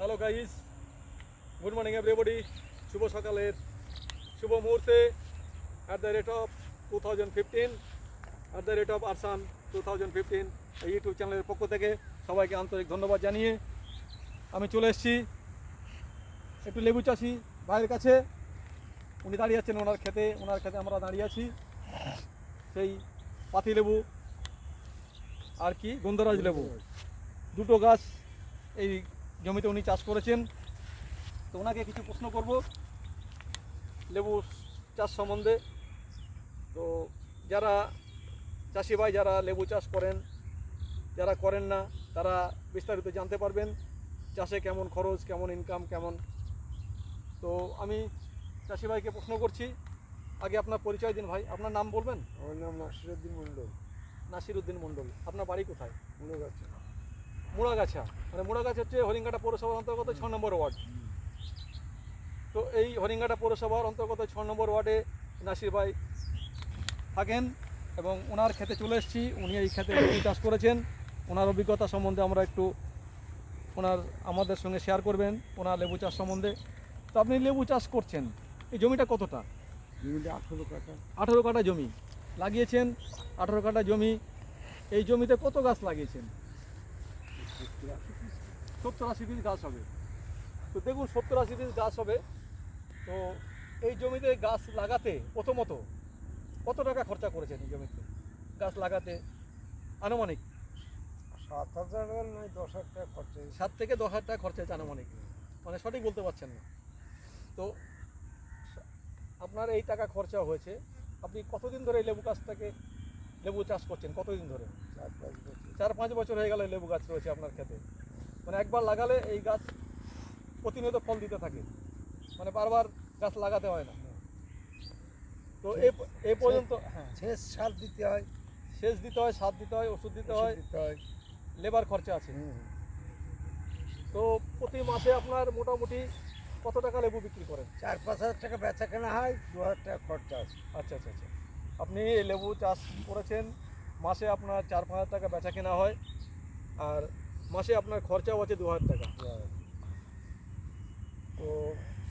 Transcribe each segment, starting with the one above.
Hello guys good morning everybody শুভ সকালের শুভ মুহূর্তে at the rate of two thousand fifteen at the rate of আরসান two thousand fifteen এই YouTube চ্যানেলের পক্ষ থেকে সবাইকে আন্তরিক ধন্যবাদ জানিয়ে আমি চলে এসেছি একটু লেবু চাষি ভাইয়ের কাছে। উনি দাঁড়িয়ে আছেন ওনার খেতে ওনার খেতে আমরা দাঁড়িয়ে আছি। সেই পাতি লেবু আর কি, গন্ধরাজ লেবু। দুটো গাছ এই জমিতে উনি চাষ করেছেন। তো ওনাকে কিছু প্রশ্ন করব। লেবু চাষ সম্বন্ধে। তো যারা চাষি ভাই যারা লেবু চাষ করেন যারা করেন না তারা বিস্তারিত জানতে পারবেন চাষে কেমন খরচ কেমন ইনকাম কেমন। তো আমি চাষি ভাইকে প্রশ্ন করছি। আগে আপনার পরিচয় দিন ভাই। আপনার নাম বলবেন? আমার নাম নাসিরুদ্দিন মণ্ডল। নাসিরুদ্দিন মণ্ডল। আপনার বাড়ি কোথায়? মনে গেছে মুড়াগাছা। মানে মুড়াগাছা হচ্ছে হরিঙ্গাটা পৌরসভার অন্তর্গত ছ নম্বর ওয়ার্ড। তো এই হরিঙ্গাটা পৌরসভার অন্তর্গত ছ নম্বর ওয়ার্ডে নাসির ভাই থাকেন এবং ওনার খেতে চলে এসেছি। উনি এই খেতে চাষ করেছেন। ওনার অভিজ্ঞতা সম্বন্ধে আমরা একটু ওনার আমাদের সঙ্গে শেয়ার করবেন ওনার লেবু চাষ সম্বন্ধে। তো আপনি লেবু চাষ করছেন। এই জমিটা কতটা? জমিটা আঠেরো কাটা আঠেরো কাঠা জমি। লাগিয়েছেন আঠেরো কাঠা জমি। এই জমিতে কত গাছ লাগিয়েছেন? সত্তর আশি পিস গাছ হবে। তো দেখুন সত্তর আশি পিস গাছ হবে। তো এই জমিতে গাছ লাগাতে প্রথমত কত টাকা খরচা করেছেন এই জমিতে? গাছ লাগাতে আনুমানিক? সাত হাজার নয় দশ হাজার টাকা খরচা সাত থেকে দশ হাজার টাকা খরচা হয়েছে আনুমানিক। মানে সঠিক বলতে পারছেন না। তো আপনার এই টাকা খরচা হয়েছে। আপনি কতদিন ধরে এই লেবু গাছটাকে লেবু চাষ করছেন কতদিন ধরে? চার পাঁচ বছর। চার পাঁচ বছর হয়ে গেল লেবু গাছ রয়েছে আপনার খেতে মানে একবার লাগালে এই গাছ প্রতিনিয়ত ফল দিতে থাকে। মানে বারবার গাছ লাগাতে হয় না। তো এই এই পর্যন্ত হ্যাঁ। শেষ সার দিতে হয়। সেচ দিতে হয় সার দিতে হয় ওষুধ দিতে হয়। দিতে হয়। লেবার খরচা আছে। তো প্রতি মাসে আপনার মোটামুটি কত টাকা লেবু বিক্রি করেন? চার পাঁচ হাজার টাকা বেচা কেনা হয় দু হাজার টাকা খরচা আছে। আচ্ছা আচ্ছা আচ্ছা। আপনি এই লেবু চাষ করেছেন মাসে আপনার চার পাঁচ হাজার টাকা বেচা কেনা হয় আর মাসে আপনার খরচাও আছে দু হাজার টাকা। তো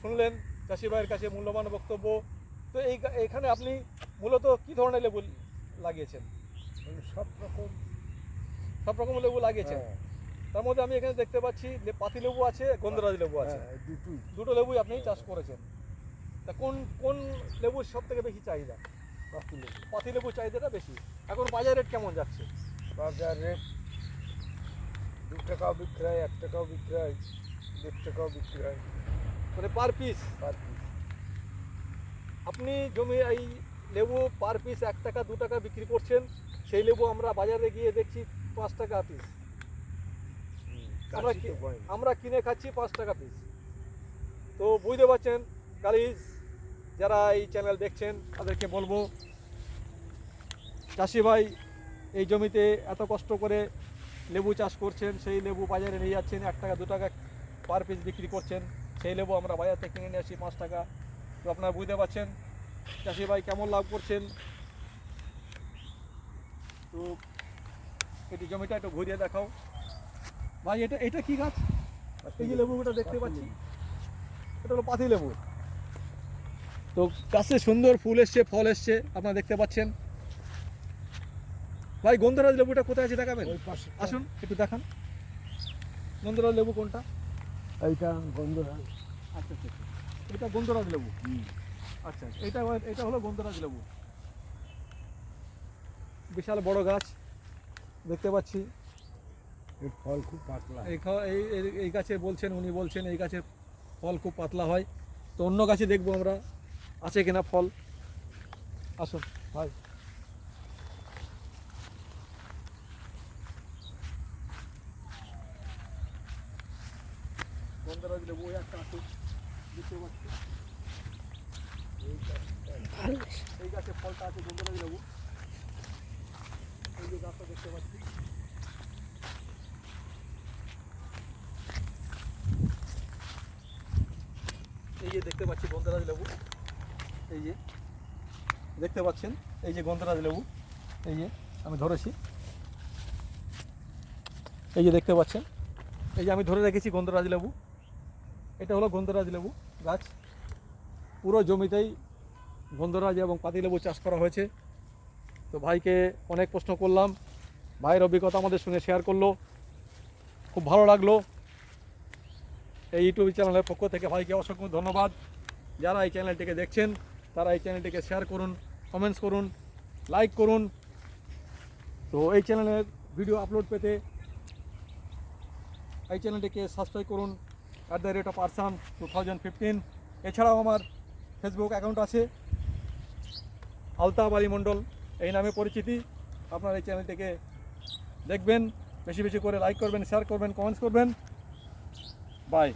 শুনলেন চাষি ভাইয়ের কাছে মূল্যবান বক্তব্য। তো এই এখানে আপনি মূলত কি ধরনের লেবু লাগিয়েছেন? সব রকম। সব রকম লেবু লাগিয়েছেন? হ্যাঁ, তার মধ্যে আমি এখানে দেখতে পাচ্ছি যে পাতি লেবু আছে গন্ধরাজ লেবু আছে। হ্যাঁ, দুটো লেবুই আপনি চাষ করেছেন। তা কোন কোন লেবুর সব থেকে বেশি চাহিদা? লেবু পাতি লেবুর চাহিদাটা বেশি। এখন বাজার রেট কেমন যাচ্ছে? বাজার রেট দু টাকাও বিক্রি হয় এক টাকাও বিক্রি হয় দেড় টাকাও বিক্রি হয় মানে পার পিস পার পিস আপনি জমি এই লেবু পার পিস এক টাকা দু টাকা বিক্রি করছেন সেই লেবু আমরা বাজারে গিয়ে দেখছি পাঁচ টাকা পিস আমরা আমরা কিনে খাচ্ছি পাঁচ টাকা পিস তো বুঝতে পারছেন গালিজ যারা এই চ্যানেল দেখছেন, তাদেরকে বলব, চাষি ভাই, এই জমিতে এত কষ্ট করে লেবু চাষ করছেন, সেই লেবু বাজারে নিয়ে যাচ্ছেন, এক টাকা, দু টাকা পার পিস বিক্রি করছেন, সেই লেবু আমরা বাজার থেকে কিনে নিয়ে আসি পাঁচ টাকা। তো আপনারা বুঝতে পারছেন, চাষি ভাই কেমন লাভ করছেন? তো এটি জমিটা একটু ঘুরিয়ে দেখাও। ভাই, এটা এটা কি গাছ? এই যে লেবুটা দেখতে পাচ্ছি। এটা হলো পাতি লেবু। তো গাছে সুন্দর ফুল এসছে ফল এসছে আপনারা দেখতে পাচ্ছেন। ভাই গন্ধরাজ লেবুটা কোথায় আছে দেখাবেন? আসুন একটু দেখান। গন্ধরাজ লেবু কোনটা? এইটা গন্ধরাজ। আচ্ছা আচ্ছা আচ্ছা। এটা গন্ধরাজ লেবু? আচ্ছা আচ্ছা। এটা এটা হলো গন্ধরাজ লেবু। বিশাল বড় গাছ দেখতে পাচ্ছি। এর ফল খুব পাতলা। এই এই এই- এই গাছে বলছেন উনি বলছেন এই গাছের ফল খুব পাতলা হয়। তো অন্য গাছে দেখব আমরা। আছে কিনা ফল? আসুন, ভাই। গন্ধরাজ লেবু ওই একটা আসুন দেখতে পাচ্ছি এই গাছে ফলটা আছে গন্ধরাজ লেবু এই যে গাছটা দেখতে পাচ্ছি এই যে দেখতে পাচ্ছি গন্ধরাজ লেবু। এই যে, দেখতে পাচ্ছেন? এই যে গন্ধরাজ লেবু, এই যে আমি ধরেছি। এই যে দেখতে পাচ্ছেন? এই যে আমি ধরে রেখেছি গন্ধরাজ লেবু। এটা হলো গন্ধরাজ লেবু গাছ। পুরো জমিতেই গন্ধরাজ এবং পাতিলেবু চাষ করা হয়েছে। তো ভাইকে অনেক প্রশ্ন করলাম। ভাইয়ের অভিজ্ঞতা আমাদের সঙ্গে শেয়ার করল। খুব ভালো লাগল। এই ইউটিউব চ্যানেলের পক্ষ থেকে ভাইকে অসংখ্য ধন্যবাদ। যারা এই চ্যানেলটিকে দেখছেন তারা এই চ্যানেলটিকে শেয়ার করুন কমেন্টস করুন লাইক করুন। তো এই চ্যানেলের ভিডিও আপলোড পেতে এই চ্যানেলটিকে সাবস্ক্রাইব করুন অ্যাট দ্য রেট অফ আরসান টু থাউজেন্ড ফিফটিন এছাড়াও আমার ফেসবুক অ্যাকাউন্ট আছে আলতাফ আলী মণ্ডল, এই নামে পরিচিতি। আপনার এই চ্যানেলটিকে দেখবেন, বেশি বেশি করে লাইক করবেন শেয়ার করবেন কমেন্টস করবেন। বাই